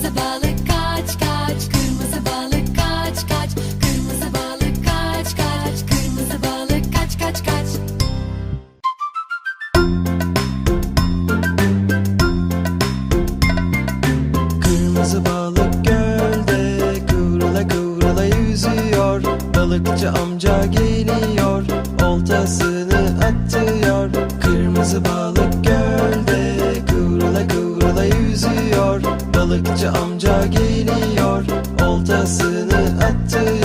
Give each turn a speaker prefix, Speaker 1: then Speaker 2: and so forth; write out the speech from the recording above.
Speaker 1: Kırmızı balık kaç kaç. Kırmızı balık kaç kaç. Kırmızı balık kaç kaç. Kırmızı balık kaç kaç kaç.
Speaker 2: Kırmızı balık gölde Kıvrıla kıvrıla yüzüyor. Balıkçı amca geliyor Oltasını atıyor. Kırmızı balık Balıkçı amca geliyor Oltasını attı.